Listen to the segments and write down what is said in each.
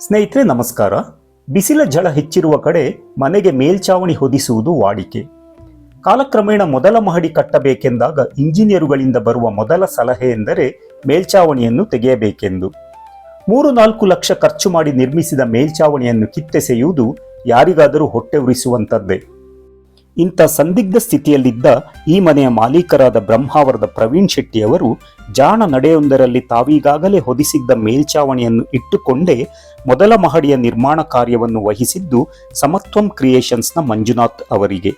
ಸ್ನೇಹಿತರೆ, ನಮಸ್ಕಾರ. ಬಿಸಿಲ ಝಳ ಹೆಚ್ಚಿರುವ ಕಡೆ ಮನೆಗೆ ಮೇಲ್ಛಾವಣಿ ಹೊದಿಸುವುದು ವಾಡಿಕೆ. ಕಾಲಕ್ರಮೇಣ ಮೊದಲ ಮಹಡಿ ಕಟ್ಟಬೇಕೆಂದಾಗ ಇಂಜಿನಿಯರುಗಳಿಂದ ಬರುವ ಮೊದಲ ಸಲಹೆ ಎಂದರೆ ಮೇಲ್ಚಾವಣಿಯನ್ನು ತೆಗೆಯಬೇಕೆಂದು. ಮೂರು ನಾಲ್ಕು ಲಕ್ಷ ಖರ್ಚು ಮಾಡಿ ನಿರ್ಮಿಸಿದ ಮೇಲ್ಛಾವಣಿಯನ್ನು ಕಿತ್ತೆಸೆಯುವುದು ಯಾರಿಗಾದರೂ ಹೊಟ್ಟೆ ಉರಿಸುವಂಥದ್ದೇ. ಇಂಥ ಸಂದಿಗ್ಧ ಸ್ಥಿತಿಯಲ್ಲಿದ್ದ ಈ ಮನೆಯ ಮಾಲೀಕರಾದ ಬ್ರಹ್ಮಾವರದ ಪ್ರವೀಣ್ ಶೆಟ್ಟಿಯವರು ಜಾಣ ನಡೆಯೊಂದರಲ್ಲಿ ತಾವೀಗಾಗಲೇ ಹೊದಿಸಿದ್ದ ಮೇಲ್ಛಾವಣಿಯನ್ನು ಇಟ್ಟುಕೊಂಡೇ ಮೊದಲ ಮಹಡಿಯ ನಿರ್ಮಾಣ ಕಾರ್ಯವನ್ನು ವಹಿಸಿದ್ದು ಸಮತ್ವಂ ಕ್ರಿಯೇಷನ್ಸ್ನ ಮಂಜುನಾಥ್ ಅವರಿಗೆ.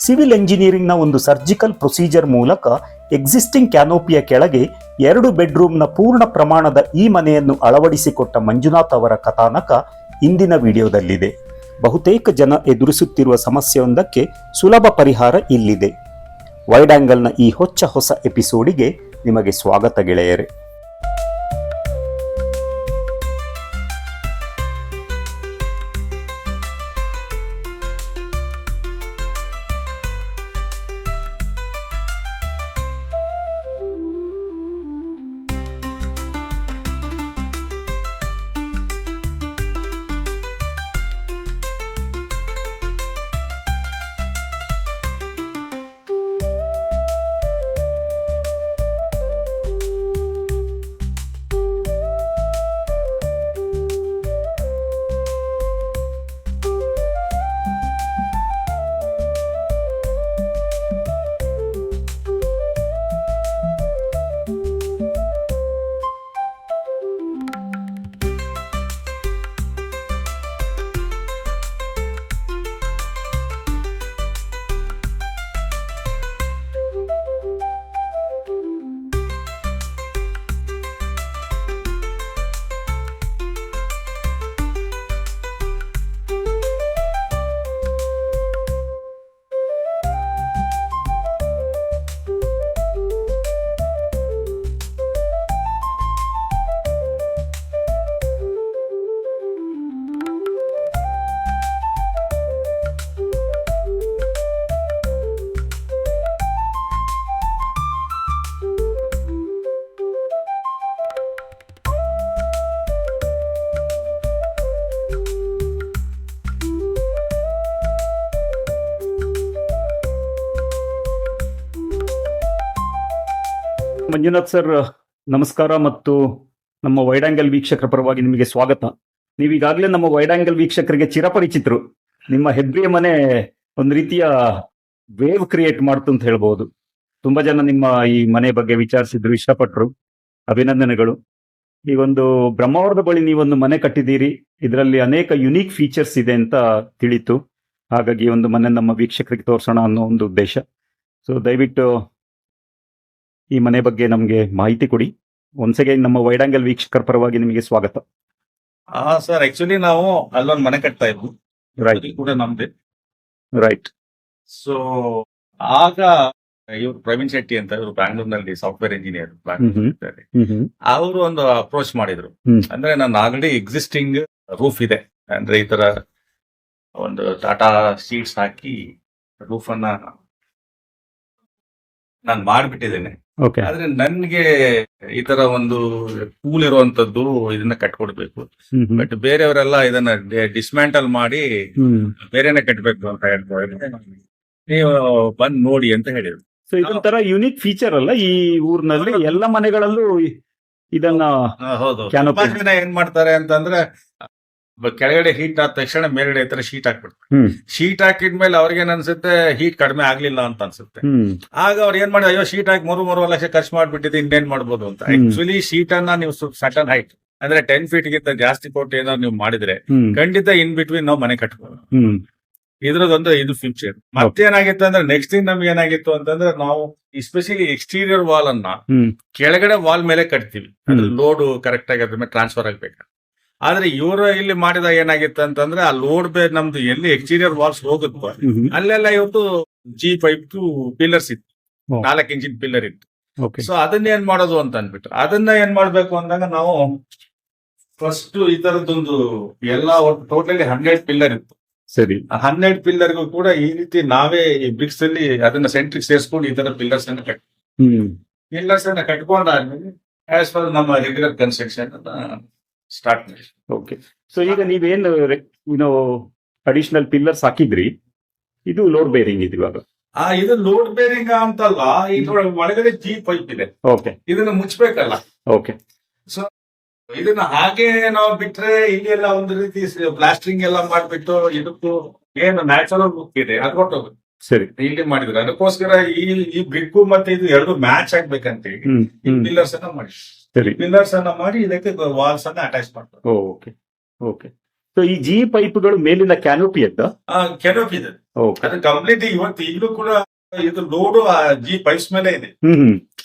ಸಿವಿಲ್ ಎಂಜಿನಿಯರಿಂಗ್ನ ಒಂದು ಸರ್ಜಿಕಲ್ ಪ್ರೊಸೀಜರ್ ಮೂಲಕ ಎಕ್ಸಿಸ್ಟಿಂಗ್ ಕ್ಯಾನೋಪಿಯ ಕೆಳಗೆ ಎರಡು ಬೆಡ್ರೂಮ್ನ ಪೂರ್ಣ ಪ್ರಮಾಣದ ಈ ಮನೆಯನ್ನು ಅಳವಡಿಸಿಕೊಟ್ಟ ಮಂಜುನಾಥ್ ಅವರ ಕಥಾನಕ ಇಂದಿನ ವಿಡಿಯೋದಲ್ಲಿದೆ. ಬಹುತೇಕ ಜನ ಎದುರಿಸುತ್ತಿರುವ ಸಮಸ್ಯೆಯೊಂದಕ್ಕೆ ಸುಲಭ ಪರಿಹಾರ ಇಲ್ಲಿದೆ. ವೈಡ್ ಆಂಗಲ್ನ ಈ ಹೊಚ್ಚ ಹೊಸ ಎಪಿಸೋಡಿಗೆ ನಿಮಗೆ ಸ್ವಾಗತ ಗೆಳೆಯರೆ. ಮಂಜುನಾಥ್ ಸರ್, ನಮಸ್ಕಾರ ಮತ್ತು ನಮ್ಮ ವೈಡ್ ಆಂಗಲ್ ವೀಕ್ಷಕರ ಪರವಾಗಿ ನಿಮಗೆ ಸ್ವಾಗತ. ನೀವೀಗಾಗಲೇ ನಮ್ಮ ವೈಡ್ ಆಂಗಲ್ ವೀಕ್ಷಕರಿಗೆ ಚಿರಪರಿಚಿತರು. ನಿಮ್ಮ ಹೆಬ್ರಿಯ ಮನೆ ಒಂದು ರೀತಿಯ ವೇವ್ ಕ್ರಿಯೇಟ್ ಮಾಡ್ತು ಅಂತ ಹೇಳ್ಬೋದು. ತುಂಬಾ ಜನ ನಿಮ್ಮ ಈ ಮನೆ ಬಗ್ಗೆ ವಿಚಾರಿಸಿದ್ರು ಇಷ್ಟಪಟ್ಟರು ಅಭಿನಂದನೆಗಳು. ಈ ಒಂದು ಬ್ರಹ್ಮಾವರದ ಬಳಿ ನೀವೊಂದು ಮನೆ ಕಟ್ಟಿದ್ದೀರಿ. ಇದರಲ್ಲಿ ಅನೇಕ ಯುನೀಕ್ ಫೀಚರ್ಸ್ ಇದೆ ಅಂತ ತಿಳಿತು. ಹಾಗಾಗಿ ಒಂದು ಮನೆ ನಮ್ಮ ವೀಕ್ಷಕರಿಗೆ ತೋರಿಸೋಣ ಅನ್ನೋ ಒಂದು ಉದ್ದೇಶ. ಸೊ ದಯವಿಟ್ಟು ಈ ಮನೆ ಬಗ್ಗೆ ನಮಗೆ ಮಾಹಿತಿ ಕೊಡಿ. ಒಂದ್ಸಗೆ ನಮ್ಮ ವೈಡ್ ಆಂಗಲ್ ವೀಕ್ಷಕರ ಪರವಾಗಿ ನಿಮಗೆ ಸ್ವಾಗತ. ಹಾ ಸರ್ ಆಕ್ಚುಲಿ ನಾವು ಅಲ್ಲೊಂದು ಮನೆ ಕಟ್ತಾ ಇದ್ವು. ರೈಟ್ ಕೂಡ ನಮ್ದೆ. ರೈಟ್ ಸೊ ಆಗ ಇವ್ರು ಪ್ರವೀಣ್ ಶೆಟ್ಟಿ ಅಂತ ಇವರು ಬ್ಯಾಂಗ್ಳೂರ್ನಲ್ಲಿ ಸಾಫ್ಟ್ವೇರ್ ಇಂಜಿನಿಯರ್ ಬ್ಯಾಂಗ್ಳೂರ್ ಅವರು ಒಂದು ಅಪ್ರೋಚ್ ಮಾಡಿದ್ರು. ಅಂದ್ರೆ ನಾನು ಆಲ್ರೆಡಿ ಎಕ್ಸಿಸ್ಟಿಂಗ್ ರೂಫ್ ಇದೆ. ಅಂದ್ರೆ ಈ ತರ ಒಂದು ಟಾಟಾ ಸೀಟ್ಸ್ ಹಾಕಿ ರೂಫ್ ಅನ್ನ ನಾನು ಮಾಡ್ಬಿಟ್ಟಿದ್ದೇನೆ. ಆದ್ರೆ ನನ್ಗೆ ಈ ತರ ಒಂದು ಕೂಲ್ ಇರುವಂತದ್ದು ಇದನ್ನ ಕಟ್ಕೊಡ್ಬೇಕು. ಬಟ್ ಬೇರೆಯವರೆಲ್ಲ ಇದನ್ನ ಡಿಸ್ಮ್ಯಾಂಟಲ್ ಮಾಡಿ ಬೇರೆನೆ ಕಟ್ಬೇಕು ಅಂತ ಹೇಳ್ತಾರೆ. ನೀವು ಬಂದ್ ನೋಡಿ ಅಂತ ಹೇಳಿದ್ರು. ಸೊ ಇದೊಂಥರ ಯುನಿಕ್ ಫೀಚರ್ ಅಲ್ಲ? ಈ ಊರಿನಲ್ಲಿ ಎಲ್ಲ ಮನೆಗಳಲ್ಲೂ ಇದನ್ನ ಹೌದು. ಏನ್ ಮಾಡ್ತಾರೆ ಅಂತಂದ್ರೆ ಕೆಳಗಡೆ ಹೀಟ್ ಆದ ತಕ್ಷಣ ಮೇಲ್ಗಡೆ ಈ ತರ ಶೀಟ್ ಹಾಕ್ಬಿಡ್ತಾರೆ. ಶೀಟ್ ಹಾಕಿದ್ಮೇಲೆ ಅವ್ರಿಗೆ ಅನ್ಸುತ್ತೆ ಹೀಟ್ ಕಡಿಮೆ ಆಗ್ಲಿಲ್ಲ ಅಂತ ಅನ್ಸುತ್ತೆ. ಆಗ ಅವ್ರು ಏನ್ ಮಾಡಿ ಅಯ್ಯೋ ಶೀಟ್ ಹಾಕಿ ಮೂರು ಮೂರು ಲಕ್ಷ ಖರ್ಚು ಮಾಡ್ಬಿಟ್ಟಿದ್ದು ಇನ್ನೇನ್ ಮಾಡ್ಬೋದು ಅಂತ. ಆಕ್ಚುಲಿ ಶೀಟ್ ಅನ್ನ ನೀವು ಸಟನ್ ಹೈಟ್ ಅಂದ್ರೆ ಟೆನ್ ಫೀಟ್ ಗಿಂತ ಜಾಸ್ತಿ ಕೊಟ್ಟು ಏನಾದ್ರು ನೀವು ಮಾಡಿದ್ರೆ ಖಂಡಿತ ಇನ್ ಬಿಟ್ವೀನ್ ನಾವು ಮನೆ ಕಟ್ಬೋದು. ಇದ್ರದೊಂದು ಇದು ಫ್ಯೂಚರ್ ಮತ್ತೇನಾಗಿತ್ತು ಅಂದ್ರೆ ನೆಕ್ಸ್ಟ್ ದಿನ ನಮ್ಗೆ ಏನಾಗಿತ್ತು ಅಂತಂದ್ರೆ ನಾವು ಎಸ್ಪೆಷಲಿ ಎಕ್ಸ್ಟೀರಿಯರ್ ವಾಲ್ ಅನ್ನ ಕೆಳಗಡೆ ವಾಲ್ ಮೇಲೆ ಕಟ್ತೀವಿ. ಲೋಡ್ ಕರೆಕ್ಟ್ ಆಗಿ ಅದ್ರ ಮೇಲೆ ಟ್ರಾನ್ಸ್ಫರ್ ಆಗ್ಬೇಕು ಆದ್ರೆ ಇವರು ಇಲ್ಲಿ ಮಾಡಿದಾಗ ಏನಾಗಿತ್ತು ಅಂತಂದ್ರೆ ಆ ಲೋಡ್ ಬೇ ನಮ್ದು ಎಲ್ಲಿ ಎಕ್ಸ್ಟೀರಿಯರ್ ವಾಲ್ಸ್ ಹೋಗುತ್ತೋ ಅಲ್ಲೆಲ್ಲ ಇವತ್ತು ಜಿ ಟು ಪಿಲ್ಲರ್ಸ್ ಇತ್ತು. ನಾಲ್ಕು ಇಂಚಿನ ಪಿಲ್ಲರ್ ಇತ್ತು. ಸೊ ಅದನ್ನ ಏನ್ ಮಾಡೋದು ಅಂತ ಅನ್ಬಿಟ್ಟು ಅದನ್ನ ಏನ್ ಮಾಡ್ಬೇಕು ಅಂದಾಗ ನಾವು ಫಸ್ಟ್ ಈ ತರದೊಂದು ಎಲ್ಲ ಟೋಟಲಿ ಹಂಡ್ರೆಡ್ ಪಿಲ್ಲರ್ ಇತ್ತು. ಸರಿ. ಹನ್ನೆರಡ್ ಪಿಲ್ಲರ್ ಪಿಲ್ಲರ್ಗೂ ಕೂಡ ಈ ರೀತಿ ನಾವೇ ಈ ಬ್ರಿಕ್ಸ್ ಅಲ್ಲಿ ಅದನ್ನ ಸೆಂಟ್ರಿಕ್ ಸೇರಿಸ್ಕೊಂಡು ಈ ತರ ಪಿಲ್ಲರ್ಸ್ ಅನ್ನ ಕಟ್ ಹ್ಮ್. ಪಿಲ್ಲರ್ಸ್ ಅನ್ನ ಕಟ್ಕೊಂಡಾದ್ಮೇಲೆ ಆಸ್ ಪರ್ ನಮ್ಮ ರೆಗ್ಯುಲರ್ ಕನ್ಸ್ಟ್ರಕ್ಷನ್ ಸ್ಟಾರ್ಟ್ ಮಾಡಿ. ಓಕೆ ಸೊ ಈಗ ನೀವೇನು ಏನೋ ಅಡಿಷನಲ್ ಪಿಲ್ಲರ್ಸ್ ಹಾಕಿದ್ರಿ? ಇದು ಲೋಡ್ ಬೇರಿಂಗ್ ಇದು ಇವಾಗ. ಆ ಇದು ಲೋಡ್ ಬೇರಿಂಗ್ ಅಂತಲ್ಲ ಇದ್ರ ಒಳಗಡೆ ಜಿ ಪೈಪ್ ಇದೆ ಓಕೆ ಇದನ್ನ ಮುಚ್ಚಬೇಕಲ್ಲ ಓಕೆ ಸೊ ಇದನ್ನ ಹಾಗೆ ನಾವು ಬಿಟ್ರೆ ಇಲ್ಲಿ ಎಲ್ಲ ಒಂದು ರೀತಿ ಪ್ಲಾಸ್ಟ್ರಿಂಗ್ ಎಲ್ಲ ಮಾಡ್ಬಿಟ್ಟು ಇದಕ್ಕೂ ಏನು ನ್ಯಾಚುರಲ್ ಬುಕ್ ಇದೆ ಅದು ಹೊರಟೋಗುತ್ತೆ ಸರಿ. ಇಲ್ಲಿ ಮಾಡಿದ್ರೆ ಅದಕ್ಕೋಸ್ಕರ ಈ ಈ ಬ್ರಿಕ್ಕು ಮತ್ತೆ ಇದು ಎರಡು ಮ್ಯಾಚ್ ಆಗ್ಬೇಕಂತ ಹೇಳಿ ಪಿಲ್ಲರ್ಸ್ ಎಲ್ಲ ಮಾಡಿ. ಸರಿ. ಪಿಲ್ಲರ್ಸ್ ಅನ್ನ ಮಾಡಿ ಇದಕ್ಕೆ ವಾಲ್ಸ್ ಅನ್ನ ಅಟ್ಯಾಚ್ ಮಾಡ್ತಾರೆ. ಓಕೆ. ಓಕೆ. ಸೊ ಈ ಜಿ ಪೈಪ್ಗಳು ಮೇಲಿನ ಕ್ಯಾನೋಪಿ ಅಂತ ಕ್ಯಾನೋಪಿ ಇದೆ. ಅದು ಕಂಪ್ಲೀಟ್ ಇವತ್ತು ಈಗಲೂ ಕೂಡ ಇದು ಲೋಡು ಜಿ ಪೈಪ್ಸ್ ಮೇಲೆ ಇದೆ.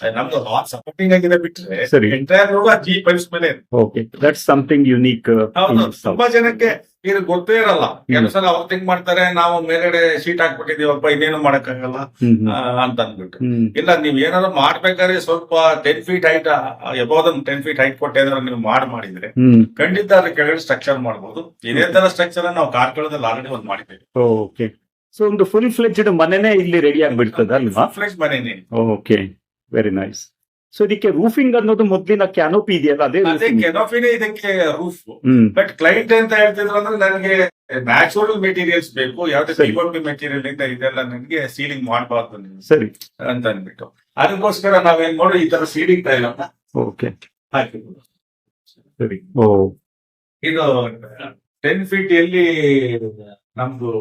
ಹ್ಮ್ ಹ್ಮ್ ಸಪೋರ್ಟಿಂಗ್ ಆಗಿದೆ ಬಿಟ್ರೆ ಸರಿ. ಎಂಟೈರ್ ಲೋಡ್ ಜಿ ಪೈಪ್ಸ್ ಮೇಲೆ. ಓಕೆ ದಟ್ಸ್ ಸಮಥಿಂಗ್ ಯುನೀಕ್ ಹೌದು. ತುಂಬಾ ಜನಕ್ಕೆ ಇದು ಗೊತ್ತೇ ಇರಲ್ಲ. ಕೆಲಸ ಅವ್ರು ಥಿಂಕ್ ಮಾಡ್ತಾರೆ ನಾವು ಮೇಲ್ಗಡೆ ಶೀಟ್ ಹಾಕ್ಬಿಟ್ಟಿದೀವಪ್ಪ ಇನ್ನೇನು ಮಾಡಕ್ಕಾಗಲ್ಲ ಅಂತ ಅಂದ್ಬಿಟ್ಟು. ಇಲ್ಲ ನೀವ್ ಏನಾದ್ರು ಮಾಡ್ಬೇಕಾದ್ರೆ ಸ್ವಲ್ಪ ten feet height above ten feet height ಕೊಟ್ಟಿದ್ರೆ ನೀವು ಮಾಡ್ ಮಾಡಿದ್ರೆ ಖಂಡಿತ ಅದ್ರ ಕೆಳಗಡೆ ಸ್ಟ್ರಕ್ಚರ್ ಮಾಡಬಹುದು ಇದೇ ತರ ಸ್ಟ್ರಕ್ಚರ್ ನಾವು ಕಾರ್ ಕಾರ್ಕಳದಲ್ಲಿ ಆಲ್ರೆಡಿ ಒಂದು ಮಾಡಿದ್ದೇವೆ. ಓಕೆ ಸೊ ಒಂದು ಫುಲ್ ಫ್ಲೆಜ್ಡ್ ಮನೆನೇ ಇಲ್ಲಿ ರೆಡಿ ಆಗ್ಬಿಡ್ತದ ಅಲ್ವಾ ಫ್ಲೆಜ್ ಮನೆನೇ. ಓಕೆ ವೆರಿ ನೈಸ್ ಸೊ ಇದಕ್ಕೆ ರೂಫಿಂಗ್ ಅನ್ನೋದು ಮೊದ್ಲಿನ ಕ್ಯಾನೋಪಿ ಇದೆಯಲ್ಲ ಅದೇ ಅದೇ? ಕೆನೋಫಿನೇ ಇದಕ್ಕೆ ರೂಫ್ ಬಟ್ ಕ್ಲೈಂಟ್ ಅಂತ ಹೇಳ್ತಿದ್ರು ಅಂದ್ರೆ ನನಗೆ ನ್ಯಾಚುರಲ್ ಮೆಟೀರಿಯಲ್ಸ್ ಬೇಕು. ಯಾವ್ದೇ ಕೈಗೊಂಡು ಮೆಟೀರಿಯಲ್ ಇಂದ ಇದೆಲ್ಲ ನನಗೆ ಸೀಲಿಂಗ್ ಮಾಡಬಾರ್ದು ನೀವು. ಸರಿ. ಅಂತ ಅಂದ್ಬಿಟ್ಟು. ಅದಕ್ಕೋಸ್ಕರ ನಾವೇನ್ ನೋಡಿ ಈ ತರ ಸೀಲಿಂಗ್ ಟೈಲ್ ಓಕೆ ಸರಿ. ಓ. ಇದು ಟೆನ್ ಫೀಟ್ ಎಲ್ಲಿ ನಮ್ದು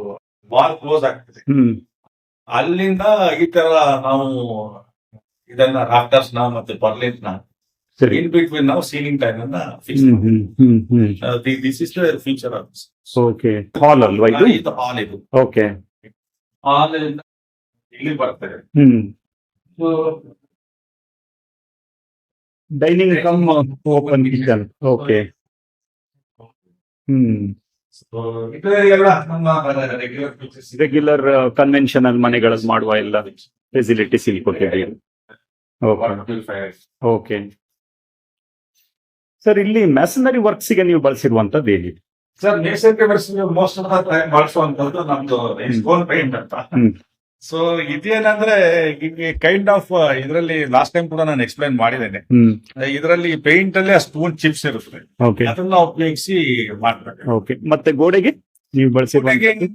ವಾಲ್ ಕ್ಲೋಸ್ ಆಗ್ತದೆ. ಅಲ್ಲಿಂದ ಈ ತರ ನಾವು ಇದನ್ನ ರಾಫ್ಟರ್ಸ್ನ ಮತ್ತೆ ಪರ್ಲಿನ್ನ ಇನ್ ಬಿಟ್ವೀನ್ ನಾವು ಸೀಲಿಂಗ್ ಟೈಮ್ ಅನ್ನ fix this is future of okay hall ಅಲ್ವಾ ಇದು? ಇದು ಹಾಲ್ ಇದು. ಓಕೆ ಹಾಲ್ ಇಲ್ಲಿ ಬರ್ತದೆ. Dining cum open kitchen okay hmm. Regular conventional ಮನೆಗಳಲ್ಲಿ ಮಾಡುವ ಎಲ್ಲ ಫೆಸಿಲಿಟೀಸ್ ಇಲ್ಲಿ ಕೊಟ್ಟಿದ್ದೀರಿ. ಓಕೆ ಸರ್ ಇಲ್ಲಿ ಮ್ಯಾಸನರಿ ವರ್ಕ್ಸ್ಗೆ ನೀವು ಬಳಸಿರುವಂತದ್ದು ಏನಿದೆ ಸರ್ ಮೇಸನ್ಗೆ ಬರ್ಸಿದ್ರೆ ಮೋಸ್ಟ್ ಆಫ್ ದ ಟೈಮ್ ಬಳಸುವಂತದ್ದು ನಮ್ದು ಪೇಂಟ್ ಅಂತ. ಸೊ ಇದೇನಂದ್ರೆ ಕೈಂಡ್ ಆಫ್ ಇದರಲ್ಲಿ ಲಾಸ್ಟ್ ಟೈಮ್ ಕೂಡ ನಾನು ಎಕ್ಸ್ಪ್ಲೈನ್ ಮಾಡಿದ್ದೇನೆ. ಇದರಲ್ಲಿ ಪೇಂಟ್ ಅಲ್ಲಿ ಆ ಸ್ಪೂನ್ ಚಿಪ್ಸ್ ಇರುತ್ತೆ. ಅದನ್ನ ಉಪಯೋಗಿಸಿ ಮಾಡ್ತಾರೆ. ಓಕೆ ಮತ್ತೆ ಗೋಡೆಗೆ ನೀವು ಬಳಸಿರುವಂತದ್ದು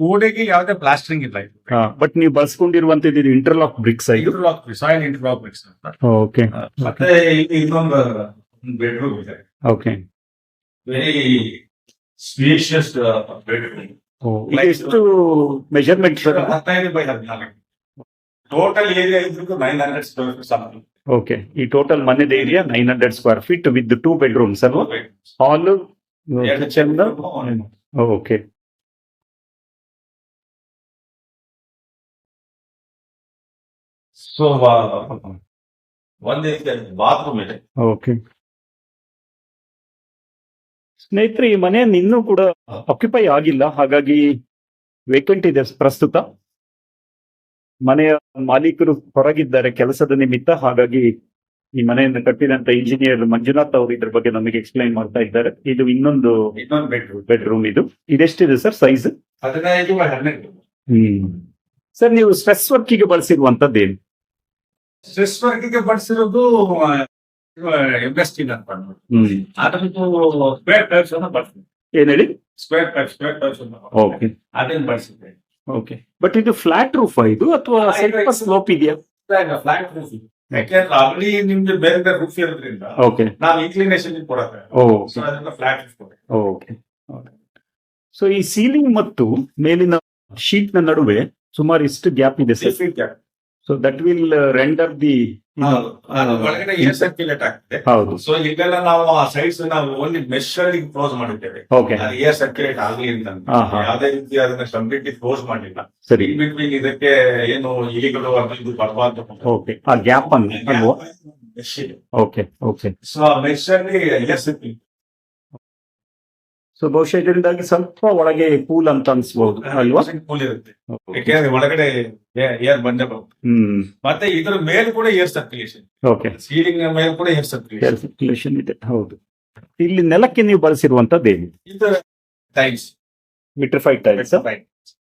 ಗೋಡೆಗೆ ಯಾವುದೇ ಪ್ಲಾಸ್ಟರಿಂಗ್ ಇಲ್ಲ ಇದು. ಬಟ್ ನೀವು ಬಳಸ್ಕೊಂಡಿರುವಂತ ಇದು ಇಂಟರ್ಲಾಕ್ ಬ್ರಿಕ್ಸ್ ಇದು? ಇಂಟರ್ಲಾಕ್ ಸಾಯಿಲ್ ಇಂಟರ್ಲಾಕ್ ಬ್ರಿಕ್ಸ್ ಅಂತ. ಓಕೆ ಮತ್ತೆ ಇಲ್ಲಿ ಬೆಡ್ರೂಮ್ ಇದೆ. ಓಕೆ ವೆರಿ ಸ್ಪೇಷಿಯಸ್ ಬೆಡ್ರೂಮ್ ಎಷ್ಟು ಮೆಜರ್ಮೆಂಟ್ ಸರ್? ಹದಿನೈದು ಬೈ ಹದಿನಾಲ್ಕು. ಟೋಟಲ್ ಏರಿಯಾ ಇದ್ರೂ ನೈನ್ ಹಂಡ್ರೆಡ್ ಸ್ಕ್ವೇರ್ ಫೀಟ್ ಸಾಕು ಓಕೆ ಈ total ಮನೆದ area nine hundred square feet with two bedrooms ಅಲ್ವಾ? ಹಾಲ್ ಚಂದ ಓಕೆ ಸೊ ಒಂದೇ ಬಾತ್ರೂಮ್ ಇದೆ. ಓಕೆ ಸ್ನೇಹಿತರೆ ಈ ಮನೆ ಇನ್ನೂ ಕೂಡ ಆಕ್ಯುಪೈ ಆಗಿಲ್ಲ. ಹಾಗಾಗಿ ವೇಕೆಂಟ್ ಇದೆ ಪ್ರಸ್ತುತ. ಮನೆಯ ಮಾಲೀಕರು ಹೊರಗಿದ್ದಾರೆ ಕೆಲಸದ ನಿಮಿತ್ತ. ಹಾಗಾಗಿ ಈ ಮನೆಯನ್ನು ಕಟ್ಟಿದಂತ ಇಂಜಿನಿಯರ್ ಮಂಜುನಾಥ್ ಅವರು ಇದ್ರ ಬಗ್ಗೆ ನಮಗೆ ಎಕ್ಸ್ಪ್ಲೈನ್ ಮಾಡ್ತಾ ಇದ್ದಾರೆ. ಇದು ಇನ್ನೊಂದು ಇನ್ನೊಂದು ಬೆಡ್ರೂಮ್ ಬೆಡ್ರೂಮ್ ಇದು. ಇದೆಷ್ಟಿದೆ ಸರ್ ಸೈಜ್ ಹದಿನೈದು ಹನ್ನೆರಡು. ಹ್ಮ್. ಸರ್ ನೀವು ಸ್ಟ್ರೆಸ್ ವರ್ಕಿಗೆ ಬಳಸಿರುವಂತದ್ದೇನು? ಸ್ಟ್ರೆಸ್ ವರ್ಕ್ಗೆ ಬಳಸಿರೋದು ಎಂಬೆಸ್ಟಿನ್ ಅಂತ ಅದರದ್ದು ಸ್ಕ್ವೇರ್ ಟೈಪ್ಸ್ ಅನ್ನ ಬಳಸಿದೆ ಏನ್ ಹೇಳಿ? Square type square types okay ಅದನ್ನ ಬಳಸಿದ್ದೆ ಓಕೆ ಬಟ್ ಇದು ಫ್ಲಾಟ್ ರೂಫ್ ಇದು ಅಥವಾ ಸ್ವಲ್ಪ ಸ್ಲೋಪ್ ಇದೆಯಾ? ಫ್ಲಾಟ್ ರೂಫ್ ಯಾಕೆಂದ್ರೆ ಅಲ್ಲಿ ನಿಮ್ಗೆ ಬೇರೆ ಬೇರೆ ರೂಫ್ ಇರೋದ್ರಿಂದ ಓಕೆ ನಾವು ಇನ್ಕ್ಲಿನೇಷನ್ ಕೊಡಕ್ಕೆ ಓ ಸೊ ಅದನ್ನ ಫ್ಲಾಟ್ ಓಕೆ ಸೊ ಈ ಸೀಲಿಂಗ್ ಮತ್ತು ಮೇಲಿನ ಶೀಟ್ನ ನಡುವೆ ಸುಮಾರು ಇಷ್ಟು ಗ್ಯಾಪ್ ಇದೆ sir so that will render the ಒಳಗಡೆ ಏರ್ ಸರ್ಕ್ಯುಲೇಟ್ ಆಗ್ತದೆ. ಹೌದು. ಸೊ ಇಲ್ಲೆಲ್ಲ ನಾವು ಆ ಸೈಡ್ಸ್ ನಾವು ಓನ್ಲಿ ಮೆಶ್ ಅಲ್ಲಿ ಕ್ಲೋಸ್ ಮಾಡಿದ್ದೇವೆ. ಓಕೆ ಅದು ಏರ್ ಸರ್ಕ್ಯುಲೇಟ್ ಆಗ್ಲಿ ಅಂತ. ಯಾವುದೇ ರೀತಿ ಅದನ್ನ ಕಂಪ್ಲೀಟ್ಲಿ ಕ್ಲೋಸ್ ಮಾಡಿಲ್ಲ. ಸರಿ. ಇನ್ ಬಿಟ್ವೀನ್ ಇದಕ್ಕೆ ಏನು ಇಲಿಗಳು ಅದು ಇದು ಬರಬಾರ್ದು ಓಕೆ ಆ ಗ್ಯಾಪ್ ಅನ್ನು ಓಕೆ ಓಕೆ ಸೊ ಆ ಮೆಶ್ ಅಲ್ಲಿ ಏರ್ ಸರ್ಕ್ಯುಲೇಟ್ ಸೊ ಬಹುಶಃ ಇದರಿಂದಾಗಿ ಸ್ವಲ್ಪ ಒಳಗೆ ಕೂಲ್ ಅಂತ ಅನ್ಸ್ಬಹುದು ಅಲ್ವಾ? ಕೂಲ್ ಇರುತ್ತೆ. ಯಾಕೆಂದ್ರೆ ಒಳಗಡೆ ಏರ್ ಬಂದೇ ಹ್ಮ್. ಮತ್ತೆ ಇದರ ಮೇಲೆ ಕೂಡ ಏರ್ ಸರ್ಕ್ಯುಲೇಷನ್ ಓಕೆ ಸೀಲಿಂಗ್ ಮೇಲೆ ಕೂಡ ಏರ್ ಸರ್ಕ್ಯುಲೇಷನ್ ಸರ್ಕ್ಯುಲೇಷನ್ ಇದೆ ಹೌದು. ಇಲ್ಲಿ ನೆಲಕ್ಕೆ ನೀವು ಬಳಸಿರುವಂತ ಇದು ಟೈಲ್ಸ್ ಮಿಟ್ರಿಫೈಡ್ ಟೈಲ್ಸ್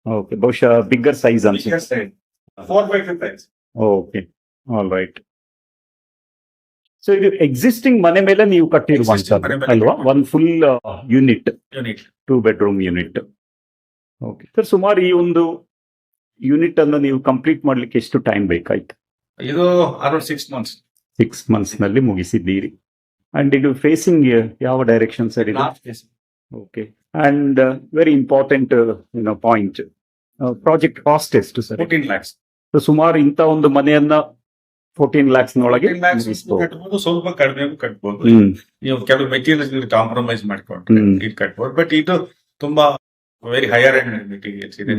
ಓಕೆ ಬಹುಶಃ ಬಿಗ್ಗರ್ ಸೈಜ್ ಅನ್ಸುತ್ತೆ. Four by tiles okay all right so ಇದು ಎಕ್ಸಿಸ್ಟಿಂಗ್ ಮನೆ ಮೇಲೆ ನೀವು ಕಟ್ಟಿರುವಂತದ್ದು. ಅಲ್ವಾ? One full unit two bedroom unit okay sir ಸುಮಾರು ಈ ಒಂದು ಯೂನಿಟ್ ಅನ್ನು ನೀವು ಕಂಪ್ಲೀಟ್ ಮಾಡ್ಲಿಕ್ಕೆ ಎಷ್ಟು ಟೈಮ್ ಬೇಕಾಯ್ತು? ಇದು ಅರೌಂಡ್ ಸಿಕ್ಸ್ ಮಂತ್ಸ್ ಸಿಕ್ಸ್ ಮಂತ್ಸ್ನಲ್ಲಿ ಮುಗಿಸಿದ್ದೀರಿ. ಅಂಡ್ ಇದು ಫೇಸಿಂಗ್ ಯಾವ ಡೈರೆಕ್ಷನ್ ಸರ್ ಇದೆ? Okay and very important point project cost ಎಷ್ಟು ಸರ್ ಫೋರ್ಟೀನ್ ಲ್ಯಾಕ್ಸ್ ಸುಮಾರು ಇಂಥ ಒಂದು ಮನೆಯನ್ನ ಫೋರ್ಟೀನ್ ಲ್ಯಾಕ್ಸ್ ಕಟ್ಬೋದು ಸ್ವಲ್ಪ ಕಡಿಮೆ ಕಟ್ಬೋದು. ನೀವು ಕೆಲವು ಮೆಟೀರಿಯಲ್ಸ್ ಕಾಂಪ್ರಮೈಸ್ ಮಾಡ್ಕೊಂಡು. ಇದು ಕಟ್ಬೋದು. ಬಟ್ ಇದು ತುಂಬಾ ವೆರಿ ಹೈಯರ್ ಎಂಡ್ ಮೆಟೀರಿಯಲ್ಸ್ ಇದೆ.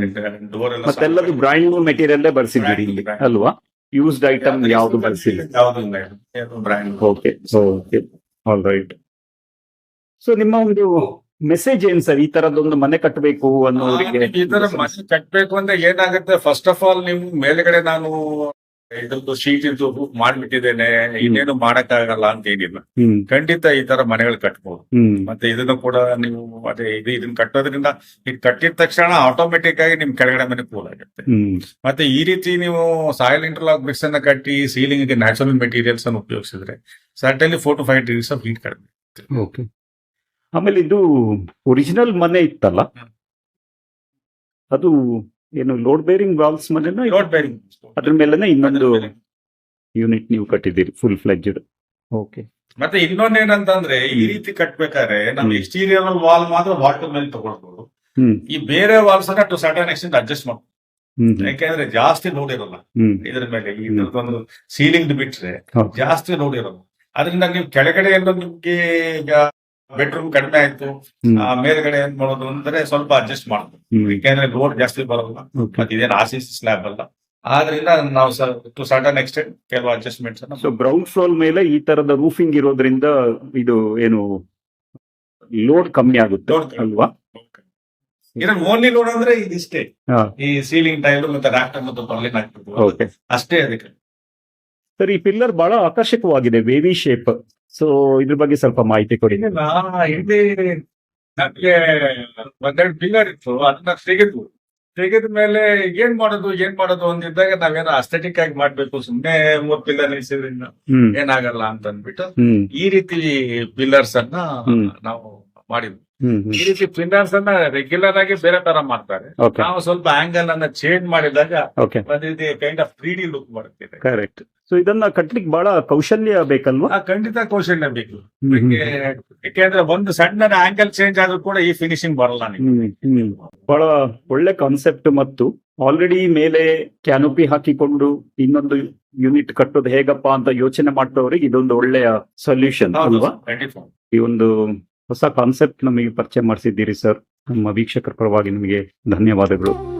ಡೋರ್ ಎಲ್ಲ ಮತ್ತೆಲ್ಲದು ಬ್ರ್ಯಾಂಡ್ ನ್ಯೂ ಮೆಟೀರಿಯಲ್ ಬರ್ಸಿದ್ದೀರಿ ಇಲ್ಲಿ ಅಲ್ವಾ? ಯೂಸ್ಡ್ ಐಟಮ್ ಯಾವ್ದು ಬರ್ಸಿಲ್ಲ? ಯಾವ್ದು ಇಲ್ಲ brand okay okay all right so ನಿಮ್ಮ ಒಂದು ಮೆಸೇಜ್ ಏನ್ ಸರ್? ಈ ತರದೊಂದು ಮನೆ ಕಟ್ಟಬೇಕು ಅನ್ನೋರಿಗೆ ಈ ತರ ಮನೆ ಕಟ್ಟಬೇಕು ಅಂದ್ರೆ ಏನಾಗುತ್ತೆ? ಫಸ್ಟ್ ಆಫ್ ಆಲ್ ನಿಮ್ ಮೇಲ್ಗಡೆ ನಾನು ಇದ್ರದ್ದು ಶೀಟ್ ಬುಕ್ ಮಾಡ್ಬಿಟ್ಟಿದ್ದೇನೆ ಇನ್ನೇನು ಮಾಡಕ್ಕಾಗಲ್ಲ ಅಂತ ಏನಿಲ್ಲ. ಖಂಡಿತ ಈ ತರ ಮನೆಗಳು ಕಟ್ಬೋದು. ಮತ್ತೆ ಇದನ್ನು ಕೂಡ ನೀವು ಅದೇ ಇದು ಇದನ್ನ ಕಟ್ಟೋದ್ರಿಂದ ಇದು ಕಟ್ಟಿದ ತಕ್ಷಣ ಆಟೋಮೆಟಿಕ್ ಆಗಿ ನಿಮ್ ಕೆಳಗಡೆ ಮನೆ ಕೂಲ್ ಆಗುತ್ತೆ. ಮತ್ತೆ ಈ ರೀತಿ ನೀವು ಸಾಯಿಲ್ ಇಂಟರ್ಲಾಕ್ ಬ್ರಿಕ್ಸ್ ಅನ್ನ ಕಟ್ಟಿ ಸೀಲಿಂಗ್ಗೆ ನ್ಯಾಚುರಲ್ ಮೆಟೀರಿಯಲ್ಸ್ ಅನ್ನು ಉಪಯೋಗಿಸಿದ್ರೆ certainly four to five degrees of heat ಕಡಿಮೆ ಓಕೆ ಆಮೇಲೆ ಇದು ಒರಿಜಿನಲ್ ಮನೆ ಇತ್ತಲ್ಲ? ಅದು ಏನು ಲೋಡ್ ಬೇರಿಂಗ್ ವಾಲ್ಸ್ ಮೇಲೆ? ಲೋಡ್ ಬೇರಿಂಗ್ ಅದ್ರ ಮೇಲೆ ಇನ್ನೊಂದು ಯೂನಿಟ್ ನೀವು ಕಟ್ಟಿದ್ದೀರಿ ಫುಲ್ ಫ್ಲೆಜ್ಡ್ ಓಕೆ ಮತ್ತೆ ಇನ್ನೊಂದೇನಂತಂದ್ರೆ ಈ ರೀತಿ ಕಟ್ಬೇಕಾದ್ರೆ ನಮ್ಮ. ಎಕ್ಸ್ಟೀರಿಯರ್ ವಾಲ್ ಮಾತ್ರ ವಾಟರ್ ಮೇಲೆ ತಗೊಳ್ಬಹುದು ಹ್ಮ್. ಈ ಬೇರೆ ವಾಲ್ಸ್ ಅನ್ನ ಟು ಸರ್ಟನ್ ಎಕ್ಸ್ಟೆಂಟ್ ಅಡ್ಜಸ್ಟ್ ಮಾಡ್ಬೋದು. ಹ್ಮ್. ಯಾಕೆಂದ್ರೆ ಜಾಸ್ತಿ ಲೋಡ್ ಇರಲ್ಲ. ಹ್ಮ್. ಇದ್ರ ಮೇಲೆ ಈ ಒಂದು ಸೀಲಿಂಗ್ ಬಿಟ್ರೆ ಜಾಸ್ತಿ ಲೋಡ್ ಇರಲ್ಲ. ಅದರಿಂದ ನೀವು ಕೆಳಗಡೆ ಎಲ್ಲ ನಿಮ್ಗೆ ಈಗ ಬೆಡ್ರೂಮ್ ಕಡಿಮೆ ಆಯ್ತು. ಆ ಮೇಲ್ಗಡೆ ಏನ್ ಮಾಡೋದು ಅಂದ್ರೆ ಸ್ವಲ್ಪ ಅಡ್ಜಸ್ಟ್ ಮಾಡುದು ಯಾಕೆಂದ್ರೆ ಲೋಡ್ ಜಾಸ್ತಿ ಬರಲ್ಲ. ಮತ್ತೆ ಇದೇನು ಆರ್ ಸಿ ಸ್ಲ್ಯಾಬ್ ಅಲ್ಲ. ಆದ್ರಿಂದ ನಾವು ಟು ಸರ್ಟನ್ ಎಕ್ಸ್ಟೆಂಟ್ ಕೆಲವು ಅಡ್ಜಸ್ಟ್ಮೆಂಟ್ಸ್ ಅನ್ನ ಸೊ ಗ್ರೌಂಡ್ ಫ್ಲೋರ್ ಮೇಲೆ ಈ ತರದ ರೂಫಿಂಗ್ ಇರೋದ್ರಿಂದ ಇದು ಏನು ಲೋಡ್ ಕಮ್ಮಿ ಆಗುತ್ತೆ ಅಲ್ವಾ? ಇದ್ರಲ್ಲಿ ಓನ್ಲಿ ಲೋಡ್ ಅಂದ್ರೆ ಇದಿಷ್ಟೇ. ಈ ಸೀಲಿಂಗ್ ಟೈಲ್ ಮತ್ತೆ ರಾಫ್ಟರ್ ಮತ್ತು ಪರ್ಲಿನ್ ಹಾಕ್ಬೇಕು ಅಷ್ಟೇ ಅದಕ್ಕೆ. ಸರ್ ಈ ಪಿಲ್ಲರ್ ಬಹಳ ಆಕರ್ಷಕವಾಗಿದೆ ವೇವಿ ಶೇಪ್ ಸೊ ಇದ್ರ ಬಗ್ಗೆ ಸ್ವಲ್ಪ ಮಾಹಿತಿ ಕೊಡಿ. ಇಲ್ಲಿ ನಮ್ಗೆ ಒಂದೆರಡು ಪಿಲ್ಲರ್ ಇತ್ತು ಅದನ್ನ ತೆಗೆದ್ವು. ತೆಗೆದ ಮೇಲೆ ಏನ್ ಮಾಡೋದು ಏನ್ ಮಾಡೋದು ಅಂದಿದ್ದಾಗ ನಾವೇನೋ ಅಸ್ಥೆಟಿಕ್ ಆಗಿ ಮಾಡ್ಬೇಕು ಸುಮ್ನೆ ಮೂರ್ ಪಿಲ್ಲರ್ ನಿಲ್ಸಿದ್ರಿಂದ ಏನಾಗಲ್ಲ ಅಂತ ಅಂದ್ಬಿಟ್ಟು ಈ ರೀತಿ ಪಿಲ್ಲರ್ಸ್ ಅನ್ನ ನಾವು ಮಾಡಿದ್ವಿ. ಈ ರೀತಿ ಫಿನಾನ್ಸ್ ಅನ್ನ ರೆಗ್ಯುಲರ್ ಆಗಿ ಬೇರೆ ತರ ಮಾಡ್ತಾರೆ. ನಾವು ಸ್ವಲ್ಪ ಆಂಗಲ್ ಅನ್ನ ಚೇಂಜ್ ಮಾಡಿದಾಗ ಒಂದು ರೀತಿ kind of three D look ಬರುತ್ತೆ ಕರೆಕ್ಟ್ ಸೊ ಇದನ್ನ ಕಟ್ಲಿಕ್ಕೆ ಬಹಳ ಕೌಶಲ್ಯ ಬೇಕಲ್ವಾ? ಖಂಡಿತ ಕೌಶಲ್ಯ ಬೇಕು. ಯಾಕೆಂದ್ರೆ ಒಂದು ಸಣ್ಣ ಆಂಗಲ್ ಚೇಂಜ್ ಆದ್ರೂ ಕೂಡ ಈ ಫಿನಿಶಿಂಗ್ ಬರಲ್ಲ ನಿಮ್ಗೆ. ಬಹಳ ಒಳ್ಳೆ ಕಾನ್ಸೆಪ್ಟ್ ಮತ್ತು ಆಲ್ರೆಡಿ ಮೇಲೆ ಕ್ಯಾನೋಪಿ ಹಾಕಿಕೊಂಡು ಇನ್ನೊಂದು ಯೂನಿಟ್ ಕಟ್ಟೋದು ಹೇಗಪ್ಪ ಅಂತ ಯೋಚನೆ ಮಾಡಿದವರಿಗೆ ಇದೊಂದು ಒಳ್ಳೆಯ ಸೊಲ್ಯೂಷನ್ ಅಲ್ವಾ? ಈ ಒಂದು ಹೊಸ ಕಾನ್ಸೆಪ್ಟ್ ನಮಗೆ ಪರಿಚಯ ಮಾಡಿಸಿದ್ದೀರಿ ಸರ್ ನಮ್ಮ ವೀಕ್ಷಕರ ಪರವಾಗಿ ನಿಮಗೆ ಧನ್ಯವಾದಗಳು.